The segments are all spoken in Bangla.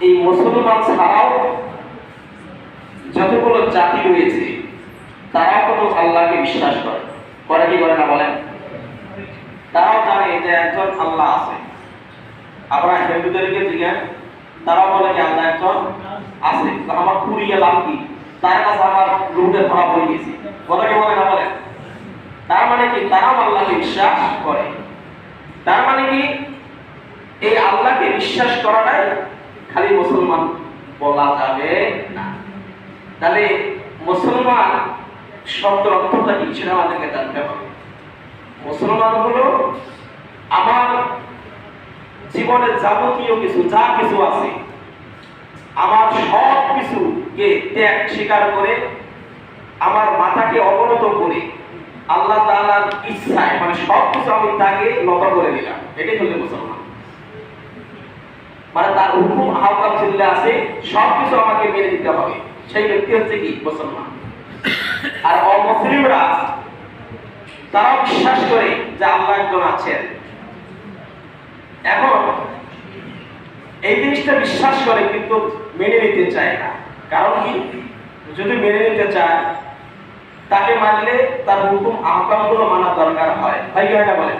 এই মুসলমান ছাড়াও যতগুলো জাতি রয়েছে তারা কত আল্লাহকে বিশ্বাস করে। করে কি করে না বলেন? তারাও জানে যে একজন আল্লাহ আছে। আমরা হিন্দুদেরকে জিজ্ঞেস, তারাও বলে যে আল্লাহ একজন আছে? আমার পুরিয়ে লাভ কি? তার কাছে আমার রুটে ধরা পড়ে গেছি। কথা কি বলে না বলেন? তার মানে কি? তারাও আল্লাহকে বিশ্বাস করে। তার মানে কি? এই আল্লাহকে বিশ্বাস করাটাই খালি মুসলমান বলা যাবে না। তাহলে মুসলমান শব্দের অর্থটা কি সেটা আমাদেরকে জানতে হবে। মুসলমান হলো আমার জীবনের যাবতীয় কিছু, যা কিছু আছে, আমার সব কিছুকে ত্যাগ স্বীকার করে, আমার মাথাকে অবনত করে, আল্লাহ তাআলার ইচ্ছায় মানে সব কিছু আমি তাকে নত করে দিলাম। এটাই হলো মুসলমান। মানে তার হুকুম, আহকাম যেগুলো আছে সব কিছু আমাকে মেনে দিতে হবে। সেই ব্যক্তি হচ্ছে কি? মুসলমান। আর অমুসলিমরা, তারাও বিশ্বাস করে যে আল্লাহ একজন আছেন। এখন, এই জিনিসটা বিশ্বাস করে কিন্তু মেনে নিতে চায় না। কারণ কি? যদি মেনে নিতে চায়, তাকে মানলে তার হুকুম, আহকামগুলো মানা দরকার হয়। ভাই বলেন?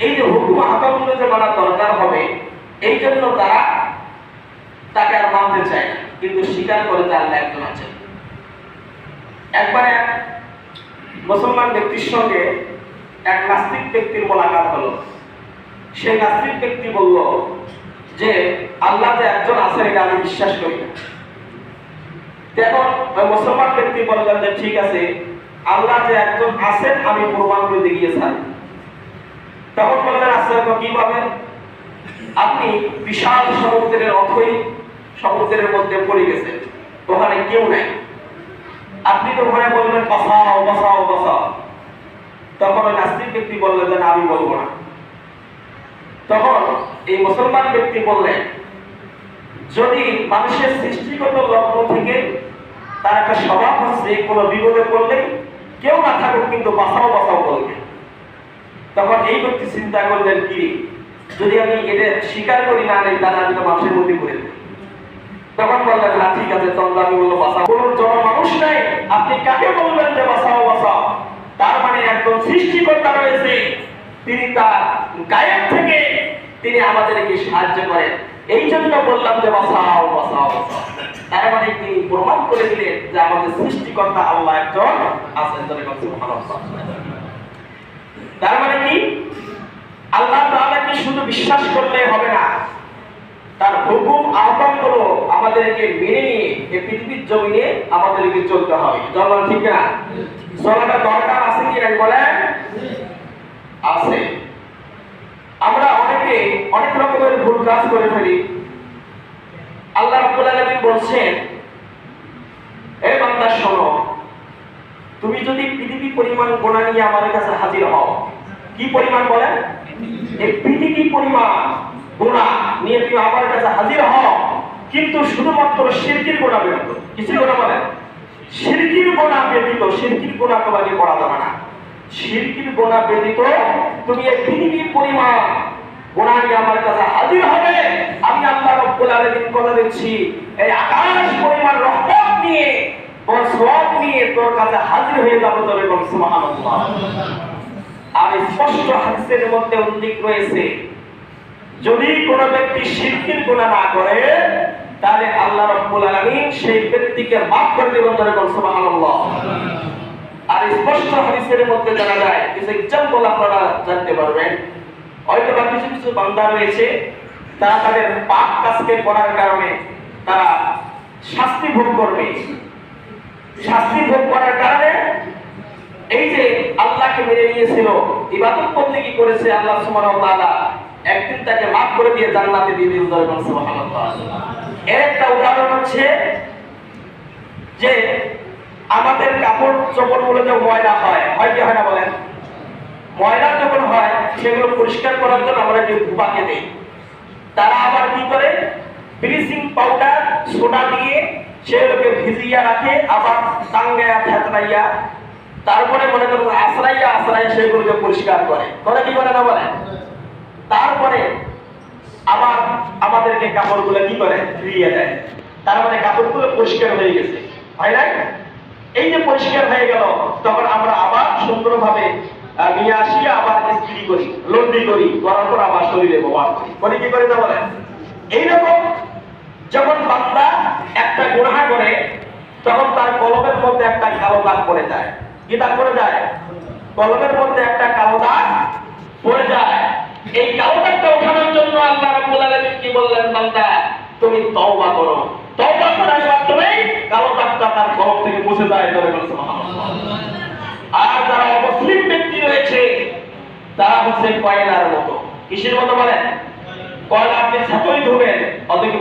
এই যে হুকুম, আহকামগুলো যে মানা দরকার হবে এই জন্য তারা তাকে আর মানতে চায় না, কিন্তু স্বীকার করে যে আল্লাহ একজন আছেন একবার এক মুসলমান ব্যক্তির সঙ্গে এক নাস্তিক ব্যক্তির মোলাকাত হলো। সেই নাস্তিক ব্যক্তি বলল যে, আল্লাহ যে একজন আছেন এটা আমি বিশ্বাস করি না। তখন ওই মুসলমান ব্যক্তি বললেন যে, ঠিক আছে, আল্লাহ যে একজন আছেন, আমি প্রমাণ করে দেখিয়ে ছাড়ি তখন বললেন আচ্ছা কীভাবে আপনি বিশাল সমুদ্রের অথই সমুদ্রের মধ্যে পড়ে গেছেন। ওখানে কেউ নাই। আপনি তো ওখানে বললেন বাঁচাও বাঁচাও বাঁচাও তখন ওই নাস্তিক ব্যক্তি বললেন যে আমি বলব না। তখন এই মুসলমান ব্যক্তি বললেন যদি মানুষের সৃষ্টিগত লগ্ন থেকে তার একটা স্বভাব হচ্ছে কোনো বিপদে পড়লে কেউ না থাকুক, কিন্তু বাঁচাও বাঁচাও বলবে। তখন এই ব্যক্তি চিন্তা করলেন, কি যদি আমি এটা স্বীকার করি, না নেই, তাহলে আমি তো মানুষের মধ্যে করে তখন ঠিক আছে আমি বলল বাঁচাও। কোন জন মানুষ নাই। আপনি কাকে বলবেন যে তার মানে একজন সৃষ্টিকর্তা রয়েছে। তিনি তার থেকে তিনি আমাদেরকে সাহায্য করেন। এই জন্য বললাম যে তার মানে তিনি প্রমাণ করে দিলেন যে, আমাদের সৃষ্টিকর্তা আল্লাহ একজন আছেন তার মানে কি? আল্লাহ তাআলাকে শুধু বিশ্বাস করলে হবে না? তার হুকুম আহ্বানগুলো আমাদেরকে মেনে নিয়ে এই পৃথিবীর জমিনে আমাদেরকে চলতে হবে। চলন ঠিক না? চলাটা দরকার আছে কি নাই বলেন? আছে। আমরা অনেকে অনেক রকমের ভুল কাজ করে ফেলি। আল্লাহ রাব্বুল বলছেন এই বান্দা, শোনো। তুমি যদি পৃথিবী পরিমাণ গোনা নিয়ে আমাদের কাছে হাজির হও, কি পরিমাণ বলেন? এই পৃথিবী পরিমাণ গোনা নিয়ে তুমি আমার কাছে হাজির হও, কিন্তু শুধুমাত্র শিরকির গোনা ব্যতীত কিছু গোনা বলেন শিরকির গোনা ব্যতীত শিরকির গোনা তোমাকে করা যাবে না। শিরকির গোনা ব্যতীত তুমি এই পৃথিবীর পরিমাণ গোনা নিয়ে আমার কাছে হাজির হবে। আমি আল্লাহ রব্বুল আলামিন কথা দিচ্ছি, এই আকাশ পরিমাণ রহমত নিয়ে, তোর সব নিয়ে তোর কাছে হাজির হয়ে যাব তোর এবং সুবহানাল্লাহ। আর স্পষ্ট হাদিসের মধ্যে উল্লেখ রয়েছে, যদি ব্যক্তি শিরকির গুনাহ না করে, তাহলে আল্লাহ রাব্বুল আলামিন সেই ব্যক্তিকে মাফ করে দেবেন ধরে সুবহানাল্লাহ। আর স্পষ্ট হাদিসের মধ্যে জানা যায়, কিছু এক্সাম্পল আপনারা জানতে পারবেন। হয়তো বা কিছু কিছু বান্দা রয়েছে, তারা তাদের পাপ কাজকে করার কারণে তারা শাস্তি ভোগ করবে। শাস্তি ভোগ করার কারণে এই যে আল্লাহকে নিয়েছিল। ইবাদত করতে কি করেছে আল্লাহ সুবহানাহু ওয়া তাআলা? একদিন তাকে মাফ করে দিয়ে জান্নাতে দিয়ে দিল দরবার সুবহানাল্লাহ। এর একটা উদাহরণ হচ্ছে যে আমাদের কাপড় চোপড়গুলো যে ময়লা হয় হয় কি হয় না বলেন? ময়লা যখন হয়, সেগুলো পরিষ্কার করার জন্য আমরা যে ধুপাকে দিই। তারা আবার কি করে? ব্লিচিং পাউডার, সোডা দিয়ে সেগুলোকে ভিজিয়ে রাখে, আবার টাঙ্গাইয়া থেতলাইয়া তারপরে মনে করুন আশ্রাইয়া আশ্রাইয়া সেগুলোকে পরিষ্কার করে। করে কি করে না বলে? তারপরে আবার আমাদেরকে কাপড়গুলো কি করে? ধুইয়ে দেয়। তার মানে কাপড়গুলো পরিষ্কার হয়ে গেছে। না এই যে পরিষ্কার হয়ে গেল, তখন আমরা আবার সুন্দরভাবে নিয়ে আসি, আবার ইস্ত্রি করি লন্ডি করি, করার পর আবার শরীরে ব্যবহার করি। কি করে তা বলেন এইরকম যখন বান্দা একটা গুনাহ করে, তখন তার কলমের মধ্যে একটা কালো দাগ পড়ে যায়। কি দাগ পড়ে যায়, কলমের মধ্যে একটা কালো দাগ পড়ে যায়। এই কালো দাগটা ওঠানোর জন্য আল্লাহ রাব্বুল আলামিন কি বললেন, বান্দা, তুমি তওবা করো। তওবা করার মাধ্যমে কালো দাগটা তার কলম থেকে মুছে যায় বলছে সুবহানাল্লাহ। আর যারা অমুসলিম ব্যক্তি রয়েছে, তারা হচ্ছে কয়লার মতো। কিসের মতো বলেন? কয়লা আপনি ছাতই ধুবেন? অত কি